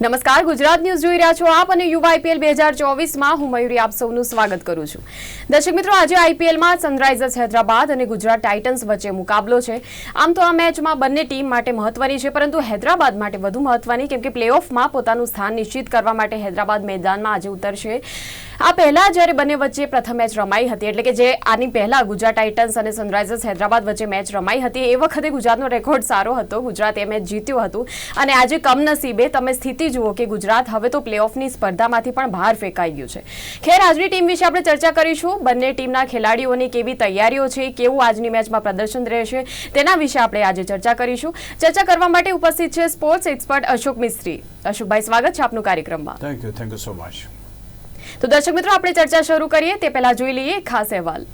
નમસ્કાર, ગુજરાત ન્યૂઝ જોઈ રહ્યા છો આપ અને યુવા આઈપીએલ બે હજાર ચોવીસમાં હું મયુરી આપ સૌનું સ્વાગત કરું છું. દર્શક મિત્રો, આજે આઈપીએલમાં સનરાઇઝર્સ હૈદરાબાદ અને ગુજરાત ટાઇટન્સ વચ્ચે મુકાબલો છે. આમ તો આ મેચમાં બંને ટીમ માટે મહત્વની છે, પરંતુ હૈદરાબાદ માટે વધુ મહત્વની કેમ કે પ્લેઓફમાં પોતાનું સ્થાન નિશ્ચિત કરવા માટે હૈદરાબાદ મેદાનમાં આજે ઉતરશે. આ પહેલા જ્યારે બંને વચ્ચે પ્રથમ મેચ રમાઈ હતી, એટલે કે જે આની પહેલા ગુજરાત ટાઇટન્સ અને સનરાઇઝર્સ હૈદરાબાદ વચ્ચે મેચ રમાઈ હતી, એ વખતે ગુજરાતનો રેકોર્ડ સારો હતો. ગુજરાત એ મેચ જીત્યું હતું. અને આજે કમનસીબે તમે સ્થિતિ જુઓ કે ગુજરાત હવે તો પ્લેઓફની સ્પર્ધામાંથી પણ બહાર ફેંકાઈ ગયું છે. ખેર, આજની ટીમ વિશે આપણે ચર્ચા કરીશું. બંને ટીમના ખેલાડીઓની કેવી તૈયારીઓ છે, કેવું આજની મેચમાં પ્રદર્શન રહેશે, તેના વિશે આપણે આજે ચર્ચા કરીશું. ચર્ચા કરવા માટે ઉપસ્થિત છે સ્પોર્ટ્સ એક્સપર્ટ અશોક મિસ્ત્રી. અશોકભાઈ, સ્વાગત છે આપનું કાર્યક્રમમાં. Thank you thank you so much તો દર્શક મિત્રો આપણે ચર્ચા શરૂ કરીએ. તે પહેલા જોઈ લઈએ ખાસ અહેવાલ.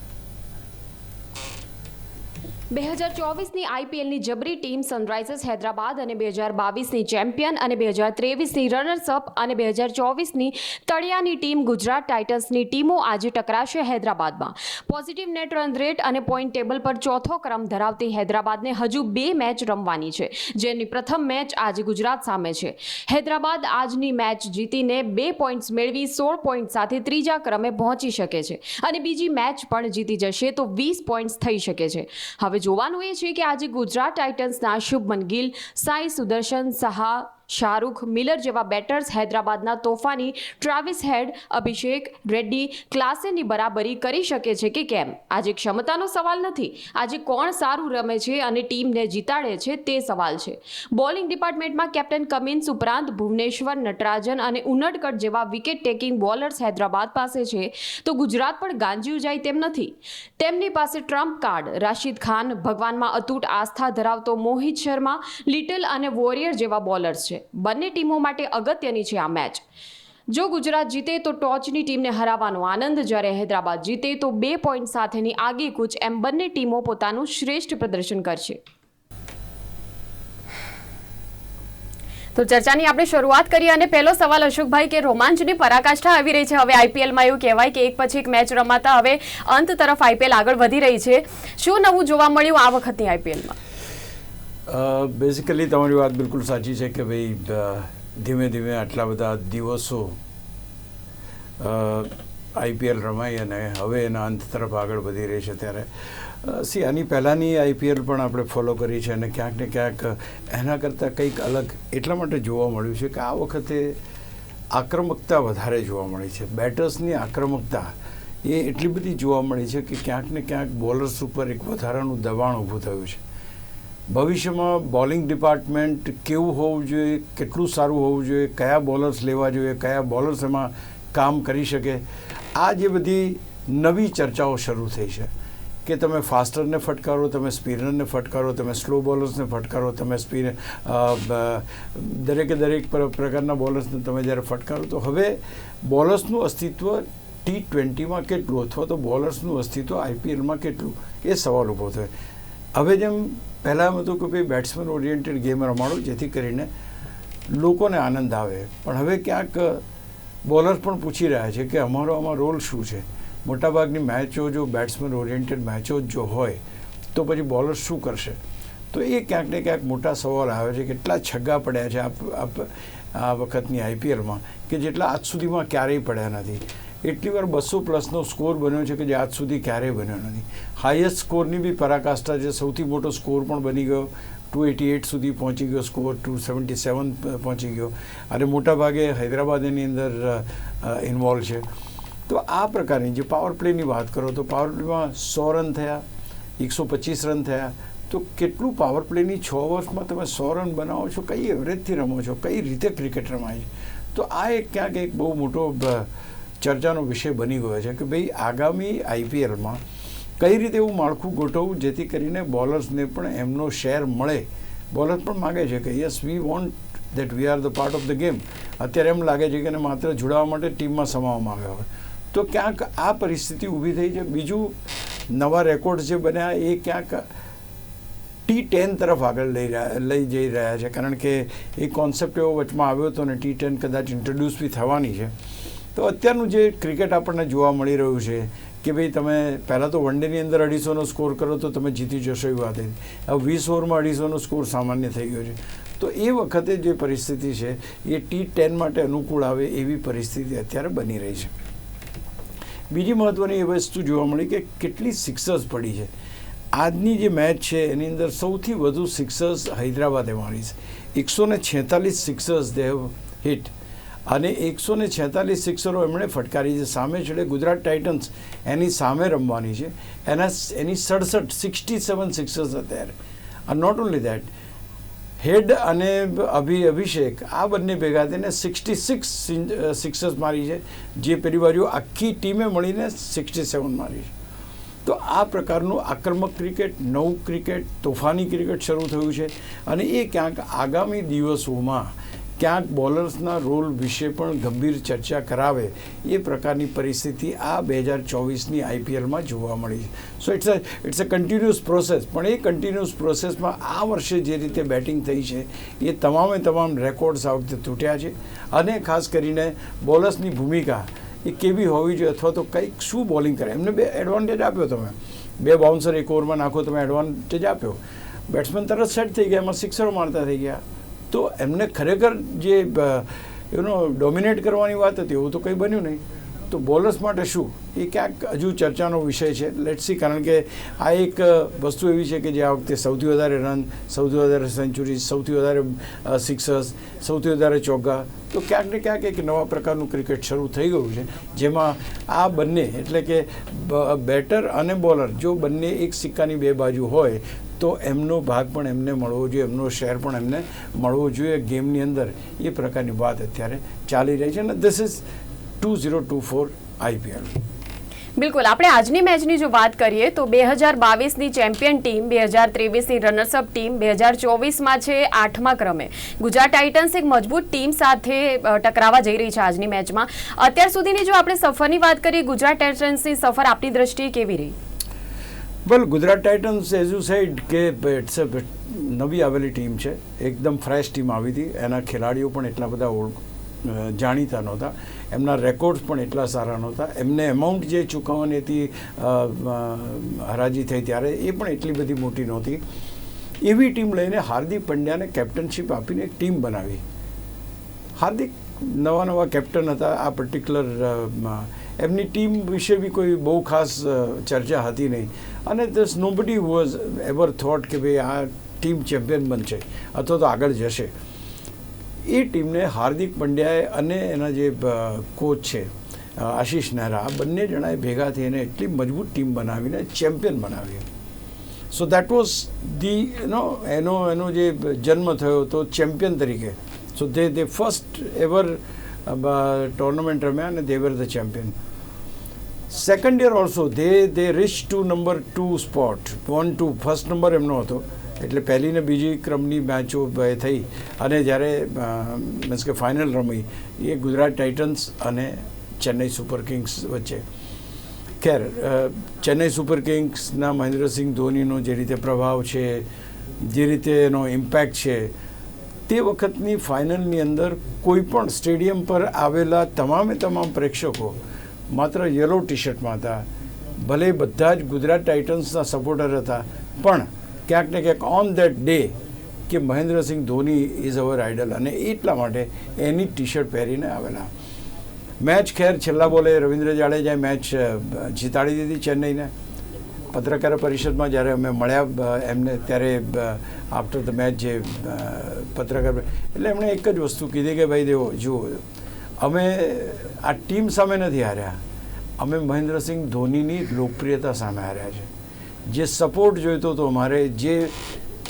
બે હજાર ચોવીસની આઈપીએલની જબરી ટીમ સનરાઇઝર્સ હૈદરાબાદ અને બે હજાર બાવીસની ચેમ્પિયન અને બે હજાર ત્રેવીસની રનર્સઅપ અને બે હજાર ચોવીસની તળિયાની ટીમ ગુજરાત ટાઇટન્સની ટીમો આજે ટકરાશે હૈદરાબાદમાં. પોઝિટિવ નેટ રન રેટ અને પોઈન્ટ ટેબલ પર ચોથો ક્રમ ધરાવતી હૈદરાબાદને હજુ બે મેચ રમવાની છે, જેની પ્રથમ મેચ આજે ગુજરાત સામે છે. હૈદરાબાદ આજની મેચ જીતીને બે પોઈન્ટ્સ મેળવી સોળ પોઈન્ટ સાથે ત્રીજા ક્રમે પહોંચી શકે છે અને બીજી મેચ પણ જીતી જશે તો વીસ પોઈન્ટ્સ થઈ શકે છે. હવે જોવાનું એ છે કે આજે ગુજરાત ટાઇટન્સના શુભમન ગિલ સાઈ સુદર્શન સહા શાહરૂખ મિલર જેવા બેટર્સ હૈદરાબાદના તોફાની ટ્રાવિસ હેડ અભિષેક રેડ્ડી ક્લાસેની બરાબરી કરી શકે છે કે કેમ? આજે ક્ષમતાનો સવાલ નથી. આજે કોણ સારું રમે છે અને ટીમને જીતાડે છે તે સવાલ છે. બોલિંગ ડિપાર્ટમેન્ટમાં કેપ્ટન કમિન્સ ઉપરાંત ભુવનેશ્વર, નટરાજન અને ઉનડકટ જેવા વિકેટ ટેકિંગ બોલર્સ હૈદરાબાદ પાસે છે, તો ગુજરાત પણ ગાંજ્યું જાય તેમ નથી. તેમની પાસે ટ્રમ્પ કાર્ડ, રાશિદ ખાન ભગવાનમાં અતૂટ આસ્થા ધરાવતો મોહિત શર્મા, લિટલ અને વોરિયર જેવા બોલર્સ છે. બંને ટીમો માટે અગત્યની છે આ મેચ. જો ગુજરાત જીતે તો ટોચની ટીમને હરાવવાનો આનંદ, જ્યારે હૈદરાબાદ જીતે તો બે પોઈન્ટ સાથેની આગેકૂચ એમ બંને ટીમો પોતાનું શ્રેષ્ઠ પ્રદર્શન કરશે. તો ચર્ચાની આપણે શરૂઆત કરીએ અને પહેલો સવાલ અશોકભાઈ કે રોમાંચની પરાકાષ્ઠા આવી રહી છે. હવે આઈપીએલમાં એવું કહેવાય કે એક પછી એક મેચ રમાતા હવે અંત તરફ આઈપીએલ આગળ વધી રહી છે. શું નવું જોવા મળ્યું આ વખતની આઈપીએલમાં? બેઝિકલી તમારી વાત બિલકુલ સાચી છે કે ભાઈ ધીમે ધીમે આટલા બધા દિવસો આઈપીએલ રમાઈ અને હવે એના અંત તરફ આગળ વધી રહી છે ત્યારે. સી આની પહેલાંની આઈપીએલ પણ આપણે ફોલો કરી છે અને ક્યાંક ને ક્યાંક એના કરતાં કંઈક અલગ એટલા માટે જોવા મળ્યું છે કે આ વખતે આક્રમકતા વધારે જોવા મળી છે. બેટર્સની આક્રમકતા એ એટલી બધી જોવા મળી છે કે ક્યાંક ને ક્યાંક બોલર્સ ઉપર એક વધારાનું દબાણ ઊભું થયું છે. ભવિષ્યમાં બોલિંગ ડિપાર્ટમેન્ટ કેવું હોવું જોઈએ, કેટલું સારું હોવું જોઈએ, કયા બોલર્સ લેવા જોઈએ, કયા બોલર્સ એમાં કામ કરી શકે? આ જે બધી નવી ચર્ચાઓ શરૂ થઈ છે કે તમે ફાસ્ટરને ફટકારો, તમે સ્પિનરને ફટકારો, તમે સ્લો બોલર્સને ફટકારો, તમે સ્પિન દરેકે દરેક પ્રકારના બોલર્સને તમે જ્યારે ફટકારો, તો હવે બોલર્સનું અસ્તિત્વ ટી ટ્વેન્ટીમાં કેટલું અથવા તો બોલર્સનું અસ્તિત્વ આઈપીએલમાં કેટલું? એ સવાલ ઊભો થયો. હવે જેમ પહેલાં એમ હતું કે ભાઈ બેટ્સમેન ઓરિએન્ટેડ ગેમ રમાડો, જેથી કરીને લોકોને આનંદ આવે. પણ હવે ક્યાંક બોલર પણ પૂછી રહ્યા છે કે અમારો આમાં રોલ શું છે? મોટાભાગની મેચો જો બેટ્સમેન ઓરિએન્ટેડ મેચો જ હોય, તો પછી બોલર શું કરશે? તો એ ક્યાંક ને ક્યાંક મોટા સવાલ આવે છે કેટલા છગ્ગા પડ્યા છે આ વખતની આઈપીએલમાં કે જેટલા આજ સુધીમાં ક્યારેય પડ્યા નથી. એટલી વાર બસો પ્લસનો સ્કોર બન્યો છે કે જે આજ સુધી ક્યારેય બન્યો નથી. હાઈએસ્ટ સ્કોરની બી પરાકાષ્ઠા છે. સૌથી મોટો સ્કોર પણ બની ગયો. ટુ એટી એટ સુધી પહોંચી ગયો સ્કોર. ટુ સેવન્ટી સેવન પહોંચી ગયો. અને મોટાભાગે હૈદરાબાદ એની અંદર ઇન્વોલ્વ છે. તો આ પ્રકારની જે પાવર પ્લેની વાત કરો તો પાવર પ્લેમાં સો રન થયા, એકસો પચીસ રન થયા. તો કેટલું પાવર પ્લેની છ વર્ષમાં તમે સો રન બનાવો છો? કઈ એવરેજથી રમો છો? કઈ રીતે ક્રિકેટ રમાય છે? તો આ એક ક્યાંક એક બહુ મોટો ચર્ચાનો વિષય બની ગયો છે કે ભાઈ આગામી આઈપીએલમાં કઈ રીતે એવું માળખું ગોઠવવું જેથી કરીને બોલર્સને પણ એમનો શેર મળે. બોલર પણ માગે છે કે yes we want that we are the part of the game અત્યારે એમ લાગે છે કે એને માત્ર જોડાવા માટે ટીમમાં સમાવવામાં આવ્યા હોય. તો ક્યાંક આ પરિસ્થિતિ ઊભી થઈ છે. બીજું નવા રેકોર્ડ જે બન્યા એ ક્યાંક ટી ટેન તરફ આગળ લઈ રહ્યા, લઈ જઈ રહ્યા છે. કારણ કે એ કોન્સેપ્ટ એવો વચમાં આવ્યો હતો ને ટી ટેન કદાચ ઇન્ટ્રોડ્યુસ બી થવાની છે. તો અત્યારનું જે ક્રિકેટ આપણને જોવા મળી રહ્યું છે કે ભાઈ તમે પહેલાં તો વન ડેની અંદર અઢીસોનો સ્કોર કરો તો તમે જીતી જશો એવી વાત હતી. હવે વીસ ઓવરમાં અઢીસોનો સ્કોર સામાન્ય થઈ ગયો છે. તો એ વખતે જે પરિસ્થિતિ છે, એ ટી ટેન માટે અનુકૂળ આવે એવી પરિસ્થિતિ અત્યારે બની રહી છે. બીજી મહત્ત્વની એ વસ્તુ જોવા મળી કે કેટલી સિક્સર્સ પડી છે. આજની જે મેચ છે, એની અંદર સૌથી વધુ સિક્સર્સ હૈદરાબાદે મારી છે. એકસો ને છેતાલીસ સિક્સર્સ દે હિટ. અને એકસો ને છેતાલીસ સિક્સરો એમણે ફટકારી છે. સામે છેડે ગુજરાત ટાઇટન્સ એની સામે રમવાની છે. એના એની સડસઠ, સિક્સટી સેવન સિક્સર્સ અત્યારે અને નોટ ઓન્લી દેટ હેડ અને અભિ, અભિષેક, આ બંને ભેગા થઈને સિક્સટી સિક્સ સિક્સર્સ મારી છે. જે પેલી આખી ટીમે મળીને સિક્સટી સેવન મારી છે. તો આ પ્રકારનું આક્રમક ક્રિકેટ, નવું ક્રિકેટ, તોફાની ક્રિકેટ શરૂ થયું છે. અને એ ક્યાંક આગામી દિવસોમાં ક્યાંક બોલર્સના રોલ વિશે પણ ગંભીર ચર્ચા કરાવે એ પ્રકારની પરિસ્થિતિ આ બે હજાર ચોવીસની આઈપીએલમાં જોવા મળી so it's a it's a continuous process પણ એ કન્ટિન્યુઅસ પ્રોસેસમાં આ વર્ષે જે રીતે બેટિંગ થઈ છે, એ તમામે તમામ રેકોર્ડ્સ આ વખતે તૂટ્યા છે. અને ખાસ કરીને બોલર્સની ભૂમિકા, એ કેવી હોવી જોઈએ અથવા તો કંઈક શું બોલિંગ કરે? એમને બે એડવાન્ટેજ આપ્યો તમે. બે બાઉન્સર એક ઓવરમાં નાખો, તમે એડવાન્ટેજ આપ્યો. બેટ્સમેન તરત સેટ થઈ ગયા, એમાં સિક્સરો મારતા થઈ ગયા. તો એમને ખરેખર જે એનો ડોમિનેટ કરવાની વાત હતી, એવું તો કંઈ બન્યું નહીં. તો બોલર્સ માટે શું? એ ક્યાંક હજુ ચર્ચાનો વિષય છે. લેટ્સી કારણ કે આ એક વસ્તુ એવી છે કે જે આ વખતે સૌથી વધારે રન સૌથી વધારે સેન્ચુરી સૌથી વધારે સિક્સર્સ સૌથી વધારે ચોગ્ગા. તો ક્યાંક ને ક્યાંક એક નવા પ્રકારનું ક્રિકેટ શરૂ થઈ ગયું છે. જેમાં આ બંને, એટલે કે બેટર અને બોલર જો બંને એક સિક્કાની બે બાજુ હોય તો એમનો ભાગ પણ એમને મળવો જોઈએ, એમનો શેર પણ એમને મળવો જોઈએ ગેમની અંદર. એ પ્રકારની વાત અત્યારે ચાલી રહી છે અને this is two zero two four IPL બિલકુલ. આપણે આજની મેચની જો વાત કરીએ તો બે હજાર બાવીસની ચેમ્પિયન ટીમ, બે હજાર ત્રેવીસની રનર્સઅપ ટીમ, બે હજાર ચોવીસમાં છે આઠમા ક્રમે. ગુજરાત ટાઇટન્સ એક મજબૂત ટીમ સાથે ટકરાવા જઈ રહી છે આજની મેચમાં. અત્યાર સુધીની જો આપણે સફરની વાત કરીએ, ગુજરાત ટાઇટન્સની સફર આપની દ્રષ્ટિએ કેવી રહી? Well Gujarat Titans as you said કે ઇટ્સ અ નવી આવેલી ટીમ છે. એકદમ ફ્રેશ ટીમ આવી હતી. એના ખેલાડીઓ પણ એટલા બધા જાણીતા નહોતા. એમના રેકોર્ડ્સ પણ એટલા સારા નહોતા. એમને એમાઉન્ટ જે ચૂકવવાની હતી હરાજી થઈ ત્યારે એ પણ એટલી બધી મોટી નહોતી. એવી ટીમ લઈને હાર્દિક પંડ્યાને કેપ્ટનશીપ આપીને એક ટીમ બનાવી. હાર્દિક નવા નવા કેપ્ટન હતા. આ પર્ટિક્યુલર એમની ટીમ વિશે બી કોઈ બહુ ખાસ ચર્ચા હતી નહીં. અને દસ નોબડી વોઝ એવર થોટ કે ભાઈ આ ટીમ ચેમ્પિયન બનશે, અથવા તો આગળ જશે. એ ટીમને હાર્દિક પંડ્યાએ અને એના જે કોચ છે આશીષ નહેરા આ બંને જણાએ ભેગા થઈને એટલી મજબૂત ટીમ બનાવીને ચેમ્પિયન બનાવી so that was the no એનો એનો જે જન્મ થયો તો ચેમ્પિયન તરીકે. So they they first ever tournament રમ્યા અને were the champion second year also they they reach to number two spot one two first number એમનો હતો. એટલે પહેલી ને બીજી ક્રમની મેચો થઈ. અને જ્યારે મીન્સ કે ફાઇનલ રમી, એ ગુજરાત ટાઇટન્સ અને ચેન્નઈ સુપર કિંગ્સ વચ્ચે. ખેર ચેન્નઈ સુપર કિંગ્સના મહેન્દ્રસિંહ ધોનીનો જે રીતે પ્રભાવ છે, જે રીતે એનો ઇમ્પેક્ટ છે તે વખતની ફાઇનલની અંદર કોઈ પણ સ્ટેડિયમ પર આવેલા તમામે તમામ પ્રેક્ષકો માત્ર યલો ટી શર્ટમાં હતા. ભલે બધા જ ગુજરાત ટાઇટન્સના સપોર્ટર હતા, પણ ક્યાંક ને ક્યાંક ઓન દેટ ડે કે Mahendra Singh Dhoni is our idol અને એટલા માટે એની ટી શર્ટ પહેરીને આવેલા. મેચ ખેર, છેલ્લા બોલે રવિન્દ્ર જાડેજાએ મેચ જીતાડી દીધી ચેન્નઈને. પત્રકાર પરિષદમાં જ્યારે અમે મળ્યા એમને ત્યારે આફ્ટર ધ મેચ જે પત્રકાર એટલે એમણે એક જ વસ્તુ કીધી કે ભાઈ દેવો, જુઓ, અમે આ ટીમ સામે નથી હાર્યા. અમે મહેન્દ્રસિંહ ધોનીની લોકપ્રિયતા સામે હાર્યા છે. જે સપોર્ટ જોઈતો હતો અમારે, જે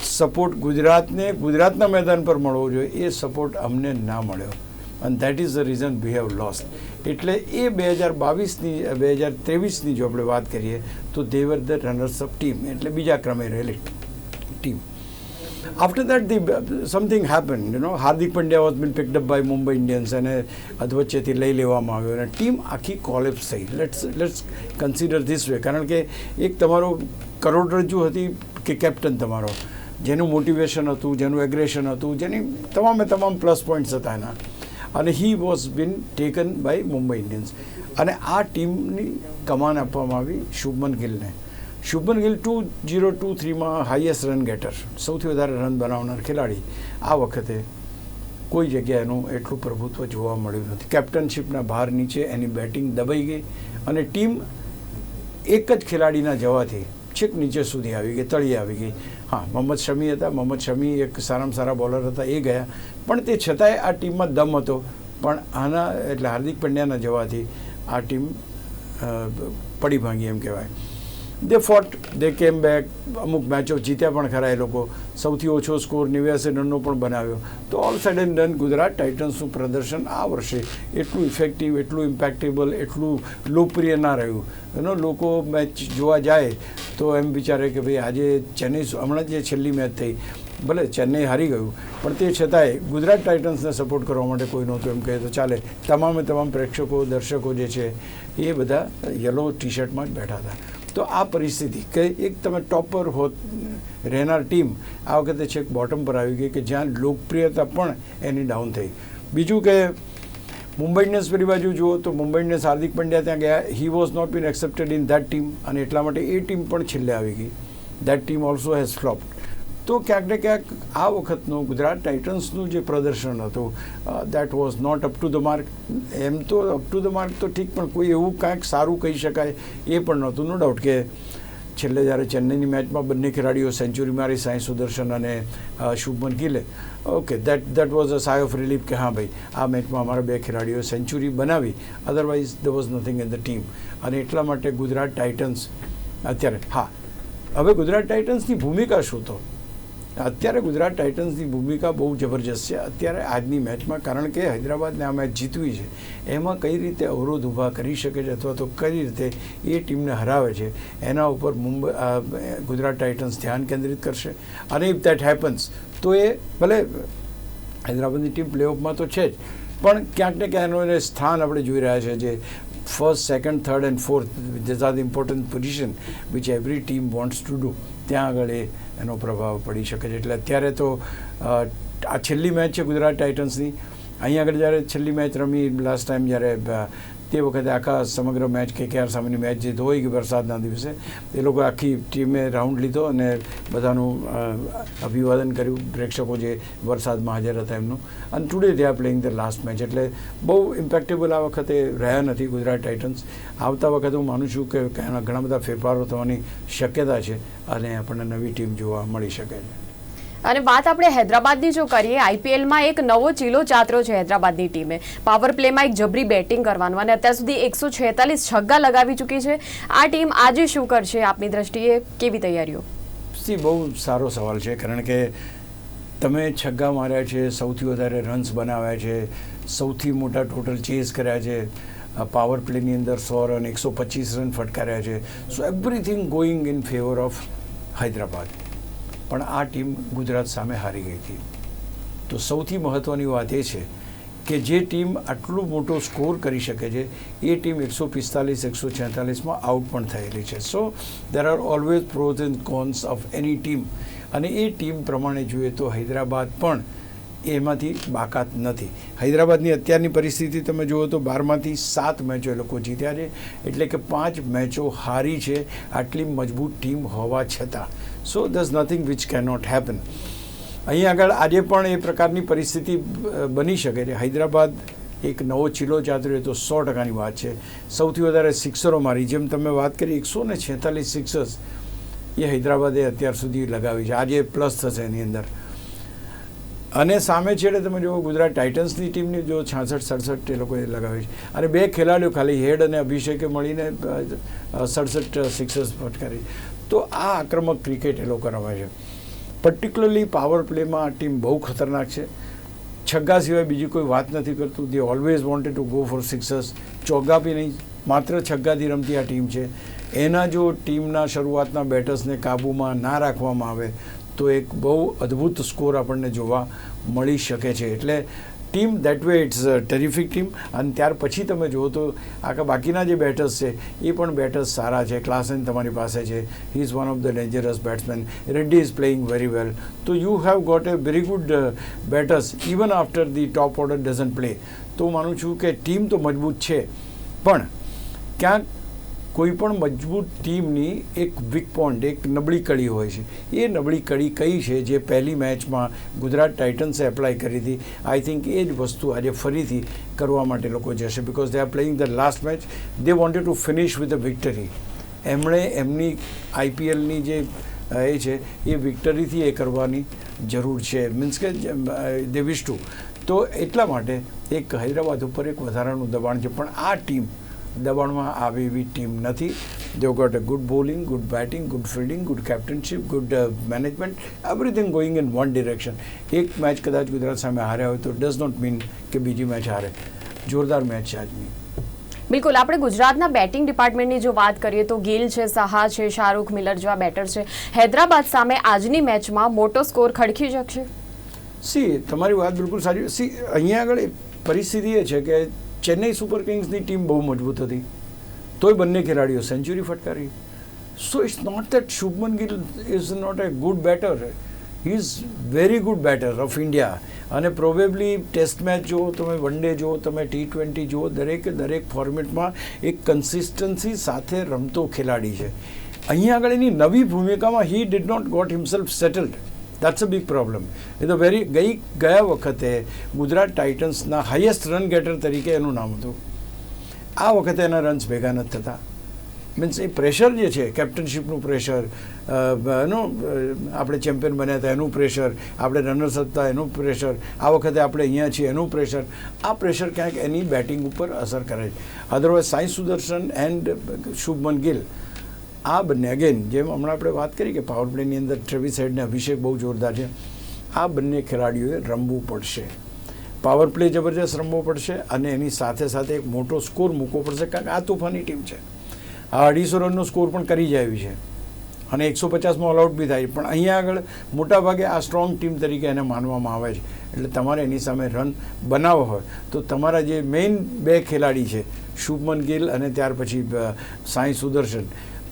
સપોર્ટ ગુજરાતને, ગુજરાતના મેદાન પર મળવો જોઈએ, એ સપોર્ટ અમને ના મળ્યો. અને that is the reason we have lost એટલે એ બે હજાર બાવીસની, બે હજાર ત્રેવીસની જો આપણે વાત કરીએ, તો they were the runners up team એટલે બીજા ક્રમે રહેલી team after that the something happen you know Hardik Pandya was been picked up by Mumbai Indians અને અધવચ્ચેથી લઈ લેવામાં આવ્યો અને ટીમ આખી કોલેપ્સ થઈ. Let's let's consider this way કારણ કે એક તમારો કરોડરજ્જુ હતી કે કેપ્ટન તમારો, જેનું મોટિવેશન હતું, જેનું એગ્રેશન હતું, જેની તમામે તમામ પ્લસ પોઈન્ટ્સ હતા એના. અને he was been taken by Mumbai Indians અને આ ટીમની કમાન આપવામાં આવી Shubman ગિલને. Shubman Gill two zero two થ્રીમાં highest run getter સૌથી વધારે રન બનાવનાર ખેલાડી. આ વખતે કોઈ જગ્યાએ એનું એટલું પ્રભુત્વ જોવા મળ્યું નથી. કેપ્ટનશીપના ભાર નીચે એની બેટિંગ દબાઈ ગઈ અને ટીમ એક જ ખેલાડીના જવાથી છેક નીચે સુધી આવી ગઈ તળિયે આવી ગઈ. હા, મોહમ્મદ શમી હતા. મોહમ્મદ શમી એક સારામાં સારા બોલર હતા, એ ગયા. પણ તે છતાંય આ ટીમમાં દમ હતો. પણ આના એટલે હાર્દિક પંડ્યાના જવાથી આ ટીમ પડી ભાંગી એમ કહેવાય. દે ફોટ દે કેમ બેક અમુક મેચો જીત્યા પણ ખરા એ લોકો. સૌથી ઓછો સ્કોર નેવ્યાસી રનનો પણ બનાવ્યો. તો all said and done Gujarat ટાઇટન્સનું પ્રદર્શન આ વર્ષે એટલું ઇફેક્ટિવ એટલું ઇમ્પેક્ટેબલ એટલું લોકપ્રિય ના રહ્યું. એનો લોકો મેચ જોવા જાય તો એમ વિચારે કે ભાઈ આજે ચેન્નઈ હમણાં જે છેલ્લી મેચ થઈ ભલે ચેન્નઈ હારી ગયું, પણ તે છતાંય ગુજરાત ટાઇટન્સને સપોર્ટ કરવા માટે કોઈ નહોતું એમ કહે તો ચાલે. તમામે તમામ પ્રેક્ષકો, દર્શકો જે છે, એ બધા યલો ટી શર્ટમાં જ બેઠા હતા. તો આ પરિસ્થિતિ કે એક તમે ટોપર હોત, રહેનાર ટીમ આ વખતે છેક બોટમ પર આવી ગઈ કે જ્યાં લોકપ્રિયતા પણ એની ડાઉન થઈ. બીજું કે મુંબઈ ઇન્ડિયન્સ પેલી બાજુ જુઓ તો મુંબઈ ઇન્ડિયન્સ હાર્દિક પંડ્યા ત્યાં ગયા. He was not been accepted in that team અને એટલા માટે એ ટીમ પણ છેલ્લે આવી ગઈ. That team also has flop તો ક્યાંક ને ક્યાંક આ વખતનું ગુજરાત ટાઇટન્સનું જે પ્રદર્શન હતું that was not up to the mark એમ તો અપ ટુ ધ માર્ક તો ઠીક, પણ કોઈ એવું કાંઈક સારું કહી શકાય એ પણ નહોતું નો ડાઉટ કે છેલ્લે જ્યારે ચેન્નઈની મેચમાં બંને ખેલાડીઓ સેન્ચુરી મારી, સાંઈ સુદર્શન અને Shubman ગિલે. Okay that that was a sigh of relief કે હા ભાઈ, આ મેચમાં અમારા બે ખેલાડીઓ સેન્ચુરી બનાવી otherwise the was nothing in the team અને એટલા માટે ગુજરાત ટાઇટન્સ, અત્યારે, હા, હવે ગુજરાત ટાઇટન્સની ભૂમિકા શું તો? અત્યારે ગુજરાત ટાઇટન્સની ભૂમિકા બહુ જબરજસ્ત છે. અત્યારે આજની મેચમાં, કારણ કે હૈદરાબાદને આ મેચ જીતવી છે, એમાં કઈ રીતે અવરોધ ઊભા કરી શકે છે અથવા તો કઈ રીતે એ ટીમને હરાવે છે, એના ઉપર મુંબઈ ગુજરાત ટાઇટન્સ ધ્યાન કેન્દ્રિત કરશે. અને ઇફ દેટ હેપન્સ તો એ ભલે હૈદરાબાદની ટીમ પ્લેઓફમાં તો છે જ, પણ ક્યાંક ને ક્યાંક એનું સ્થાન આપણે જોઈ રહ્યા છે જે first second third and fourth these are important position which every team wants to do ત્યાં આગળ એ એનો પ્રભાવ પડી શકે છે. એટલે અત્યારે તો આ છેલ્લી મેચ છે ગુજરાત ટાઇટન્સની. અહીં આગળ જ્યારે છેલ્લી મેચ રમી લાસ્ટ ટાઈમ જ્યારે તે વખતે આખા સમગ્ર મેચ કે કેઆર સામેની મેચ જે ધોઈ ગઈ વરસાદના દિવસે, એ લોકો આખી ટીમે રાઉન્ડ લીધો અને બધાનું અભિવાદન કર્યું પ્રેક્ષકો જે વરસાદમાં હાજર હતા એમનું. અને today they are playing the last match એટલે બહુ ઇમ્પેક્ટેબલ આ વખતે રહ્યા નથી ગુજરાત ટાઇટન્સ. આવતા વખતે હું માનું છું કે ઘણા બધા ફેરફારો થવાની શક્યતા છે અને આપણને નવી ટીમ જોવા મળી શકે છે. અને વાત આપણે હૈદરાબાદની જો કરીએ આઈપીએલમાં એક નવો ચીલો ચાતરો છે હૈદરાબાદની ટીમે. પાવર પ્લેમાં એક જબરી બેટિંગ કરવાનું અને અત્યાર સુધી એકસો છેતાલીસ છગ્ગા લગાવી ચૂકી છે. આ ટીમ આજે શું કરશે? આપની દ્રષ્ટિએ કેવી તૈયારીઓ? સી, બહુ સારો સવાલ છે, કારણ કે તમે છગ્ગા માર્યા છે, સૌથી વધારે રન્સ બનાવ્યા છે, સૌથી મોટા ટોટલ ચેઝ કર્યા છે પાવર પ્લેની અંદર સો રન એકસો પચીસ રન ફટકાર્યા છે. So everything going in favour of Hyderabad. પણ આ ટીમ ગુજરાત સામે હારી ગઈ હતી. તો સૌથી મહત્ત્વની વાત એ છે કે જે ટીમ આટલું મોટો સ્કોર કરી શકે છે, એ ટીમ એકસો પિસ્તાલીસ, એકસો છેતાલીસમાં આઉટ પણ થયેલી છે. So there are always pros and cons of any team અને એ ટીમ પ્રમાણે જોઈએ તો હૈદરાબાદ પણ એમાંથી બાકાત નથી. હૈદરાબાદની અત્યારની પરિસ્થિતિ તમે જુઓ તો બારમાંથી સાત મેચો એ લોકો જીત્યા છે. એટલે કે પાંચ મેચો હારી છે આટલી મજબૂત ટીમ હોવા છતાં. So there's nothing which cannot happen અહીં આગળ આજે પણ એ પ્રકારની પરિસ્થિતિ બની શકે છે. હૈદરાબાદ એક નવો ચીલો ચાતર્યો તો સો ટકાની વાત છે. સૌથી વધારે સિક્સરો મારી. જેમ તમે વાત કરી, એકસો ને છેતાલીસ સિક્સર્સ એ હૈદરાબાદે અત્યાર સુધી લગાવી છે. આજે પ્લસ થશે એની અંદર. અને સામે છેડે તમે જુઓ, ગુજરાત ટાઇટન્સની ટીમની જો છાસઠ, સડસઠ એ લોકોએ લગાવી છે. અને બે ખેલાડીઓ ખાલી હેડ અને અભિષેકે મળીને સડસઠ સિક્સર્સ ફટકારી તો આ આક્રમક ક્રિકેટ એ લોકો રમે છે. પર્ટિક્યુલરલી પાવર પ્લેમાં આ ટીમ બહુ ખતરનાક છે. છગ્ગા સિવાય બીજી કોઈ વાત નથી કરતું. They always wanted to go for sixers ચોગ્ગા બી નહીં. માત્ર છગ્ગાથી રમતી આ ટીમ છે. એના જો ટીમના શરૂઆતના બેટર્સને કાબૂમાં ના રાખવામાં આવે, તો એક બહુ અદ્ભુત સ્કોર આપણને જોવા મળી શકે છે. એટલે team that way it's terrific team અને ત્યાર પછી તમે જુઓ તો આખા બાકીના જે બેટર્સ છે, એ પણ બેટર્સ સારા છે. ક્લાસન તમારી પાસે છે. He is one of the dangerous batsmen Reddy is playing very well તો you have got a very good batters even after the top order doesn't play તો માનું છું કે ટીમ તો મજબૂત છે. પણ ક્યાંક કોઈ પણ મજબૂત ટીમની એક વીક પોઈન્ટ એક નબળી કડી હોય છે. એ નબળી કડી કઈ છે જે પહેલી મેચમાં ગુજરાત ટાઇટન્સે એપ્લાય કરી હતી? આઈ થિંક એ જ વસ્તુ આજે ફરીથી કરવા માટે લોકો જશે because they are playing the last match they wanted to finish with a victory એમણે એમની આઈપીએલની જે એ છે, એ વિક્ટરીથી એ કરવાની જરૂર છે. મીન્સ કે દે વિશ ટુ તો એટલા માટે એક હૈદરાબાદ ઉપર એક વધારાનું દબાણ છે. પણ આ ટીમ દબાણમાં આવી એવી ટીમ નથી. They've got a good bowling good batting good fielding good captainship good management everything going in one direction એક મેચ કદાચ ગુજરાત સામે હાર્યા હોય તો ડઝ નોટ મીન કે બીજી મેચ હારે. જોરદાર મેચ છે આજની. બિલકુલ. આપણે ગુજરાતના બેટિંગ ડિપાર્ટમેન્ટની જો વાત કરીએ તો ગિલ છે સહા છે શાહરૂખ મિલર જેવા બેટર છે. હૈદરાબાદ સામે આજની મેચમાં મોટો સ્કોર ખડકી શકશે? સી તમારી વાત બિલકુલ સારી સી અહીંયા આગળ પરિસ્થિતિ એ છે કે ચેન્નઈ સુપર કિંગ્સની ટીમ બહુ મજબૂત હતી. તોય બંને ખેલાડીઓ સેન્ચુરી ફટકારી. So it's not that Shubman Gill is not a good batter he is very good batter of India અને પ્રોબેબલી ટેસ્ટ મેચ જુઓ, તમે વન ડે જુઓ, તમે ટી ટ્વેન્ટી જુઓ, દરેકે દરેક ફોર્મેટમાં એક કન્સિસ્ટન્સી સાથે રમતો ખેલાડી છે. અહીંયા આગળ એની નવી ભૂમિકામાં he did not got himself settled that's a big problem એ તો વેરી ગઈ ગયા વખતે ગુજરાત ટાઇટન્સના હાઈએસ્ટ રન ગેટર તરીકે એનું નામ હતું આ વખતે એના રન્સ ભેગા નથી થતા મીન્સ એ પ્રેશર જે છે કેપ્ટનશીપનું પ્રેશર એનું આપણે ચેમ્પિયન બન્યા હતા એનું પ્રેશર આપણે રનર્સ હતા એનું પ્રેશર આ વખતે આપણે અહીંયા છીએ એનું પ્રેશર આ પ્રેશર ક્યાંક એની બેટિંગ ઉપર અસર કરે છે અધરવાઇઝ સાંઈ સુદર્શન એન્ડ શુભમન ગિલ આ બંને અગેન જેમ હમણાં આપણે વાત કરી કે પાવર પ્લેની અંદર ટ્રેવિસ હેડ અભિષેક બહુ જોરદાર છે, આ બંને ખેલાડીઓએ રમવું પડશે. પાવર પ્લે જબરજસ્ત રમવો પડશે અને એની સાથે સાથે એક મોટો સ્કોર મૂકવો પડશે, કારણ કે આ તોફાની ટીમ છે. આ અઢીસો રનનો સ્કોર પણ કરી જાય એવી છે. અને એકસો પચાસમાં ઓલ આઉટ બી થાય પણ અહીંયા આગળ મોટાભાગે આ સ્ટ્રોંગ ટીમ તરીકે એને માનવામાં આવે છે. એટલે તમારે એની સામે રન બનાવવા હોય. તો તમારા જે મેઇન બે ખેલાડી છે, શુભમન ગિલ અને ત્યાર પછી સાંઈ સુદર્શન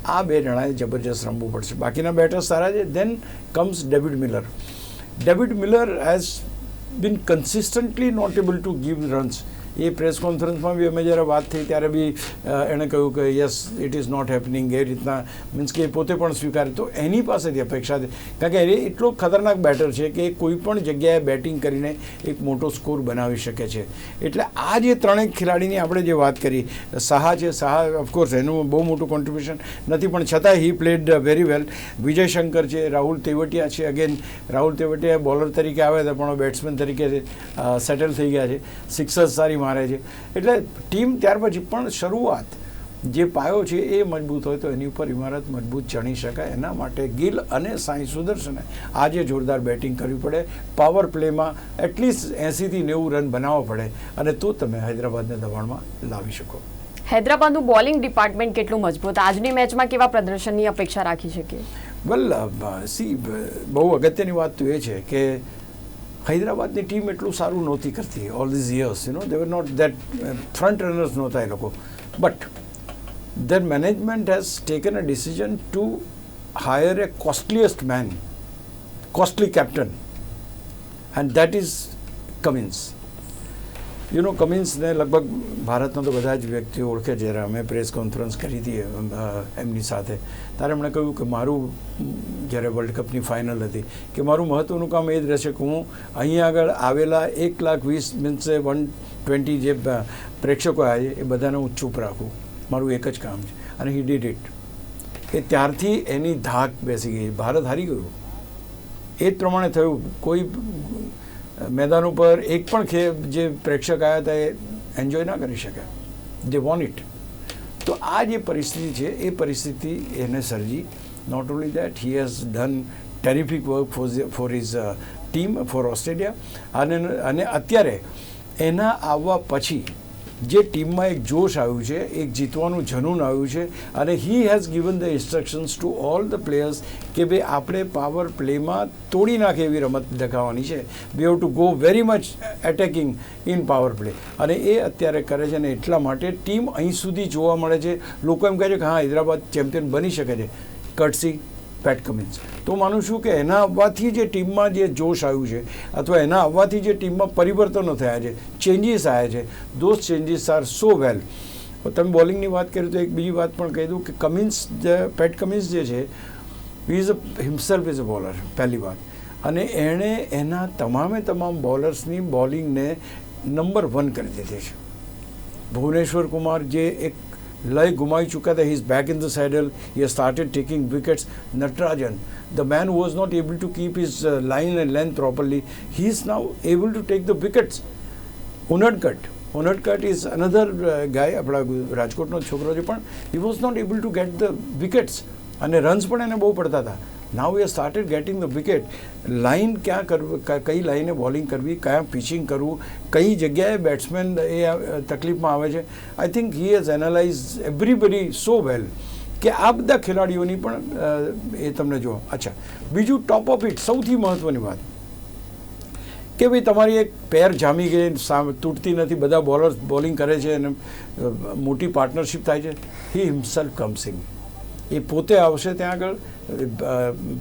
આ બે જણાએ જબરજસ્ત રમવું પડશે. બાકીના બેટર્સ સારા છે. Then comes David Miller David Miller has been consistently not able to give runs A press કોન્ફરન્સમાં બી અમે જ્યારે વાત થઈ ત્યારે બી એણે કહ્યું કે yes it is not happening એ રીતના મીન્સ કે એ પોતે પણ સ્વીકારે. તો એની પાસેથી અપેક્ષા છે. કારણ કે એ એટલો ખતરનાક બેટર છે કે કોઈ પણ જગ્યાએ બેટિંગ કરીને એક મોટો સ્કોર બનાવી શકે છે. એટલે આ જે ત્રણેય ખેલાડીની આપણે જે વાત કરી, સહા છે, સહા ઓફકોર્સ એનું બહુ મોટું કોન્ટ્રીબ્યુશન નથી, પણ છતાં he played very well Vijay Shankar છે, રાહુલ તેવટિયા છે. અગેન રાહુલ તેવટિયા બોલર તરીકે આવ્યા હતા, પણ બેટ્સમેન તરીકે સેટલ થઈ ગયા છે. સિક્સર્સ સારી મારે છે. એટલે ટીમ ત્યાર પછી પણ શરૂઆત જે પાયો છે એ મજબૂત હોય તો એની ઉપર ઇમારત મજબૂત ચણી શકાય. એના માટે ગિલ અને સાંઈ સુદર્શને આજે જોરદાર બેટિંગ કરવી પડે. પાવર પ્લેમાં એટલીસ્ટ એંસીથી નેવું રન બનાવવા પડે અને તો તમે હૈદરાબાદને દબાણમાં લાવી શકો. હૈદરાબાદનું બોલિંગ ડિપાર્ટમેન્ટ કેટલું મજબૂત? આજની મેચમાં કેવા પ્રદર્શનની અપેક્ષા રાખી શકીએ વેલ સી બહુ અગત્યની વાત તો એ છે કે હૈદરાબાદની ટીમ એટલું સારું નહોતી કરતી all these years you know they were not that front runners નહોતા એ લોકો but their management has taken a decision to hire a costliest man, costly captain, and that is Cummins. You know કમિન્સને લગભગ ભારતના તો બધા જ વ્યક્તિઓ ઓળખે જ્યારે અમે પ્રેસ કોન્ફરન્સ કરી હતી એમની સાથે. ત્યારે એમણે કહ્યું કે મારું, જ્યારે વર્લ્ડ કપની ફાઇનલ હતી, કે મારું મહત્ત્વનું કામ એ જ રહેશે કે હું અહીંયા આગળ આવેલા એક લાખ વીસ મીન્સ વન ટ્વેન્ટી જે પ્રેક્ષકો આવ્યા છે, એ બધાને હું ચૂપ રાખું. મારું એક જ કામ છે. અને હી ડીડ ઇટ એ ત્યારથી એની ધાક બેસી ગઈ. ભારત હારી ગયું. એ જ પ્રમાણે થયું. કોઈ મેદાન ઉપર એક પણ ખે, જે પ્રેક્ષક આવ્યા હતા એ એન્જોય ના કરી શકે જે વોન્ટ ઇટ તો આ જે પરિસ્થિતિ છે, એ પરિસ્થિતિ એને સર્જી. Not only that he has done terrific work for for his team for Australia અને અને અત્યારે એના આવવા પછી જે ટીમમાં એક જોશ આવ્યું છે, એક જીતવાનું જનૂન આવ્યું છે અને he has given the instructions to all the players કે ભાઈ આપણે પાવર પ્લેમાં તોડી નાખે એવી રમત દેખાવાની છે. We have to go very much attacking in power play અને એ અત્યારે કરે છે અને એટલા માટે ટીમ અહીં સુધી જોવા મળે છે. લોકો એમ કહે છે કે હા, હૈદરાબાદ ચેમ્પિયન બની શકે છે. કટસી પેટ કમિન્સ તો માનું છું કે એના આવવાથી જે ટીમમાં જે જોશ આવ્યું છે, અથવા એના આવવાથી જે ટીમમાં પરિવર્તનો થયા છે ચેન્જીસ આવ્યા છે દોઝ ચેન્જીસ આર સો વેલ તમે બોલિંગની વાત કરી તો એક બીજી વાત પણ કહી દઉં કે કમિન્સ જે પેટ કમિન્સ જે છે is a himself is a bowler પહેલી વાત. અને એણે એના તમામે તમામ બોલર્સની બોલિંગને નંબર વન કરી દીધી છે. ભુવનેશ્વર કુમાર જે એક લય ગુમાવી ચૂક્યા હતા he is back in the saddle he started taking wickets Natarajan the man was not able to keep his line and length properly he is now able to take the wickets Unadkat Unadkat is another guy આપણા ગુ- રાજકોટનો જ છોકરો છે પણ he was not able to get the wickets અને runs પણ એને બહુ પડતા હતા now he started getting the wicket line ક્યાં કરવી કઈ લાઈને બોલિંગ કરવી ક્યાં પિચિંગ કરવું કઈ જગ્યાએ બેટ્સમેન એ તકલીફમાં આવે છે I think he has analyse everybody so well કે આ બધા ખેલાડીઓની પણ એ તમને જુઓ અચ્છા બીજું ટોપ ઓફ ઇટ સૌથી મહત્ત્વની વાત કે ભાઈ તમારી એક પેર જામી ગઈ તૂટતી નથી બધા બોલર્સ બોલિંગ કરે છે અને મોટી પાર્ટનરશિપ થાય છે હી હિમસેલ્ફ કમ્સિંગ એ પોતે આવશે ત્યાં આગળ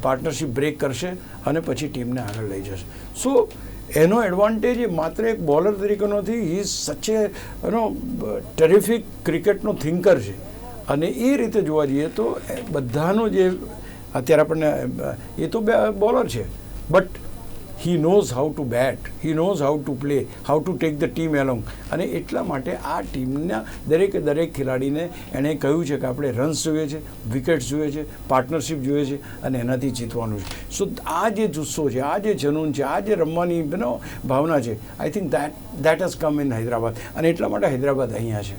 પાર્ટનરશિપ બ્રેક કરશે અને પછી ટીમને આગળ લઈ જશે. સો, એનો એડવાન્ટેજ એ માત્ર એક બોલર તરીકે નથી હી ઇઝ એનો ટેરિફિક ક્રિકેટનો થિંકર છે. અને એ રીતે જોવા જઈએ તો બધાનો જે, અત્યારે આપણને, એ તો બોલર છે. But he knows how to bat he knows how to play how to take the team along અને એટલા માટે આ ટીમના દરેકે દરેક ખેલાડીને એણે કહ્યું છે કે આપણે રન્સ જોઈએ છે વિકેટ્સ જોઈએ છે પાર્ટનરશિપ જોઈએ છે અને એનાથી જીતવાનું છે. સો આ જે જુસ્સો છે, આ જે જનૂન છે, આ જે રમવાની ભાવના છે I think that that has come in Hyderabad અને એટલા માટે હૈદરાબાદ અહીંયા છે.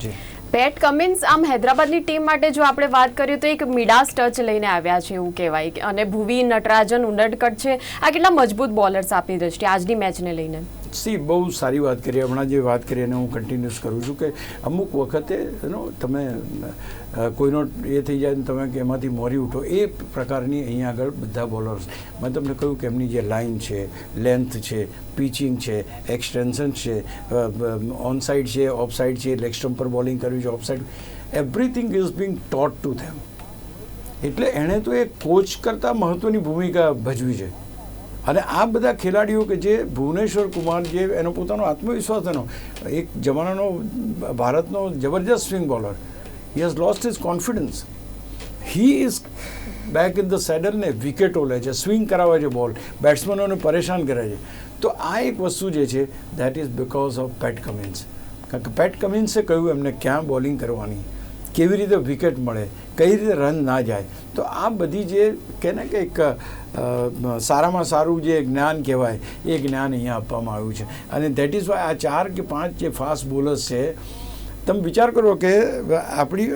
જી. પેટ કમિન્સ આમ હૈદરાબાદની ટીમ માટે જો આપણે વાત કરીએ તો એક મિડાસ ટચ લઈને આવ્યા છે એવું કહેવાય. અને ભુવી નટરાજન ઉનડકટ છે. આ કેટલા મજબૂત બોલર્સ આપની દ્રષ્ટિએ આજની મેચને લઈને? સી, બહુ સારી વાત કરી. હમણાં જે વાત કરી એને હું કન્ટિન્યુઅસ કરું છું કે અમુક વખતે એનો તમે કોઈનો એ થઈ જાય ને તમે કે એમાંથી મોરી ઉઠો. એ પ્રકારની અહીંયા આગળ બધા બોલર્સ મેં તમને કહ્યું કે એમની જે લાઇન છે લેન્થ છે પીચિંગ છે એક્સટેન્શન છે ઓન સાઇડ છે ઓફ સાઇડ છે લેગ સ્ટમ્પ પર બોલિંગ કરવી છે off side everything is being taught to them એટલે એણે તો એ કોચ કરતાં મહત્ત્વની ભૂમિકા ભજવી છે. અને આ બધા ખેલાડીઓ કે જે ભુવનેશ્વર કુમાર જે એનો પોતાનો આત્મવિશ્વાસ એનો, એક જમાનાનો ભારતનો જબરજસ્ત swing bowler he has lost his confidence he is back in the saddle ને વિકેટો લે છે સ્વિંગ કરાવે છે બોલ બેટ્સમેનોને પરેશાન કરે છે. તો આ એક વસ્તુ જે છે that is because of Pat Cummins કારણ કે પેટ કમિન્સે કહ્યું, એમને ક્યાં બોલિંગ કરવાની? કેવી રીતે વિકેટ મળે, કઈ રીતે રન ના જાય. તો આ બધી જે કે કે એક સારામાં સારું જે જ્ઞાન કહેવાય, એ જ્ઞાન અહીંયા આપવામાં આવ્યું છે. અને દેટ ઇઝ વાય આ ચાર કે પાંચ જે ફાસ્ટ બોલર્સ છે, તમે વિચાર કરો કે આપણી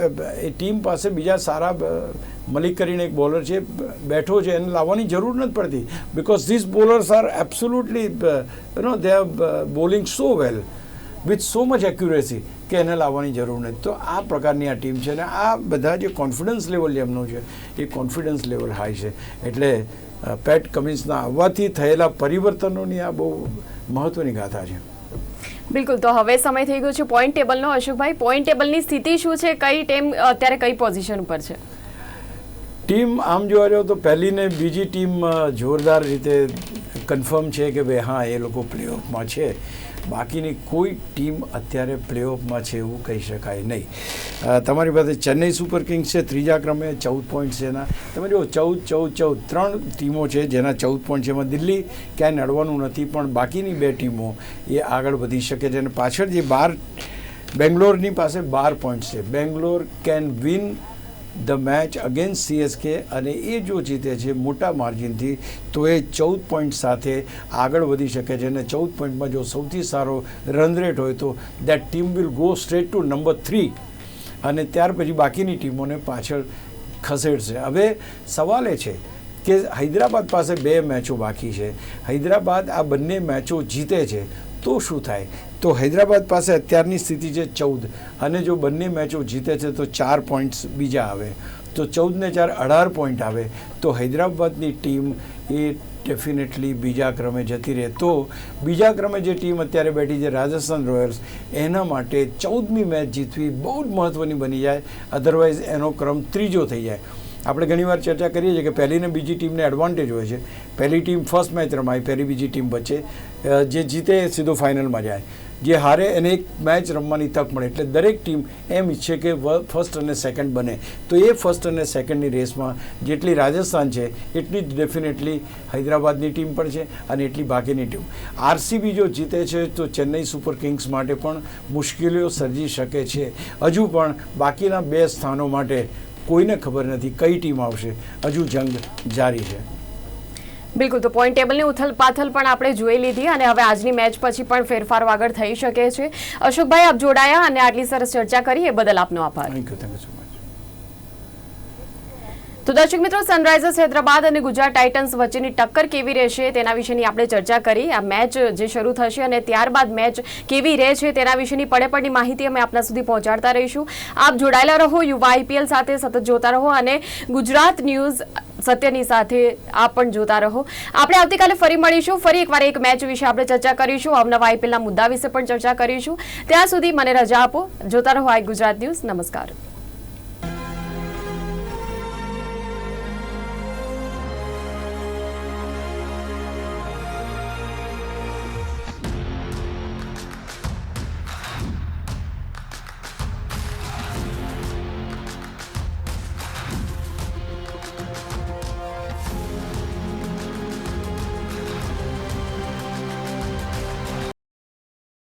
એ ટીમ પાસે બીજા સારા મલિક કરીને એક બોલર છે, બેઠો છે, એને લાવવાની જરૂર નથી પડતી. Because this bowlers are absolutely no they are bowling so well with so much accuracy કે એને લાવવાની જરૂર નથી. તો આ પ્રકારની આ ટીમ છે અને આ બધા જે કોન્ફિડન્સ લેવલ એમનું છે એ કોન્ફિડન્સ લેવલ હાઈ છે. એટલે પેટ કમિન્સના આવવાથી થયેલા પરિવર્તનોની આ બહુ મહત્ત્વની ગાથા છે. બિલકુલ તો હવે સમય થઈ ગયો છે પોઈન્ટ ટેબલનો અશોકભાઈ પોઈન્ટ ટેબલની સ્થિતિ શું છે? કઈ ટીમ અત્યારે કઈ પોઝિશન ઉપર છે? ટીમ આમ જોવા જાઓ તો પહેલી ને બીજી ટીમ જોરદાર રીતે કન્ફર્મ છે કે ભાઈ હા એ લોકો પ્લેઓફમાં છે. બાકીની કોઈ ટીમ અત્યારે પ્લેઓફમાં છે એવું કહી શકાય નહીં. તમારી પાસે ચેન્નઈ સુપર કિંગ્સ છે, ત્રીજા ક્રમે ચૌદ પોઈન્ટ છે એના. તમે જુઓ, ચૌદ ચૌદ ચૌદ ત્રણ ટીમો છે જેના ચૌદ પોઈન્ટ છે. એમાં દિલ્હી ક્યાંય નડવાનું નથી, પણ બાકીની બે ટીમો એ આગળ વધી શકે છે. અને પાછળ જે બાર, બેંગ્લોરની પાસે બાર પોઈન્ટ છે. Bangalore can win the match against CSK અને એ જો જીતે છે મોટા માર્જિનથી, તો એ ચૌદ પોઈન્ટ સાથે આગળ વધી શકે છે અને ચૌદ પોઈન્ટમાં જો સૌથી સારો રન રેટ હોય તો that team will go straight to number three અને ત્યાર પછી બાકીની ટીમોને પાછળ ખસેડશે. હવે સવાલ એ છે કે હૈદરાબાદ પાસે બે મેચો બાકી છે. હૈદરાબાદ આ બંને મેચો જીતે છે, તો શું થાય? તો હૈદરાબાદ પાસે અત્યારની સ્થિતિ છે ચૌદ. અને જો બંને મેચો જીતે છે તો ચાર પોઈન્ટ્સ બીજા આવે. તો ચૌદને ચાર અઢાર પોઈન્ટ આવે. તો હૈદરાબાદની ટીમ એ ડેફિનેટલી બીજા ક્રમે જતી રહે. તો બીજા ક્રમે જે ટીમ અત્યારે બેઠી છે રાજસ્થાન રોયલ્સ, એના માટે ચૌદમી મેચ જીતવી બહુ જ મહત્ત્વની બની જાય. અધરવાઇઝ એનો ક્રમ ત્રીજો થઈ જાય. આપણે ઘણીવાર ચર્ચા કરીએ છીએ કે પહેલીને બીજી ટીમને એડવાન્ટેજ હોય છે. પહેલી ટીમ ફર્સ્ટ મેચ રમાય, પહેલી બીજી ટીમ વચ્ચે જે જીતે સીધો ફાઇનલમાં જાય. જે હારે એને એક મેચ રમવાની તક મળે. એટલે દરેક ટીમ એમ ઈચ્છે કે ફર્સ્ટ અને સેકન્ડ બને. તો એ ફર્સ્ટ અને સેકન્ડની રેસમાં જેટલી રાજસ્થાન છે, એટલી જ ડેફિનેટલી હૈદરાબાદની ટીમ પણ છે અને એટલી બાકીની ટીમ. આરસીબી જો જીતે છે, તો ચેન્નઈ સુપર કિંગ્સ માટે પણ મુશ્કેલીઓ સર્જી શકે છે. હજુ પણ બાકીના બે સ્થાનો માટે કોઈને ખબર નથી કઈ ટીમ આવશે. હજુ જંગ જારી છે. બિલકુલ તો પોઈન્ટ ટેબલની ઉથલ પાથલ પણ આપણે જોઈ લીધી અને હવે આજની મેચ પછી પણ ફેરફારો આગળ થઈ શકે છે. અશોકભાઈ આપ જોડાયા અને આટલી સરસ ચર્ચા કરી એ બદલ આપનો આભાર. થેન્ક યુ થેન્ક યુ તો દર્શક મિત્રો સનરાઇઝર્સ હૈદરાબાદ અને ગુજરાત ટાઇટન્સ વચ્ચેની ટક્કર કેવી રહેશે તેના વિશેની આપણે ચર્ચા કરી. આ મેચ જે શરૂ થશે અને ત્યારબાદ મેચ કેવી રહે છે તેના વિશેની પડે પડની માહિતી અમે આપના સુધી પહોંચાડતા રહીશું. આપ જોડાયેલા રહો, યુવા આઈપીએલ સાથે સતત જોતા રહો અને ગુજરાત ન્યૂઝ સત્યની સાથે આપ પણ જોતા રહો. આપણે આવતીકાલે ફરી મળીશું. ફરી એકવાર એક મેચ વિશે આપણે ચર્ચા કરીશું. અવનવા આઈપીએલના મુદ્દા વિશે પણ ચર્ચા કરીશું. ત્યાં સુધી મને રજા આપો. જોતા રહો આઈ ગુજરાત ન્યૂઝ. નમસ્કાર.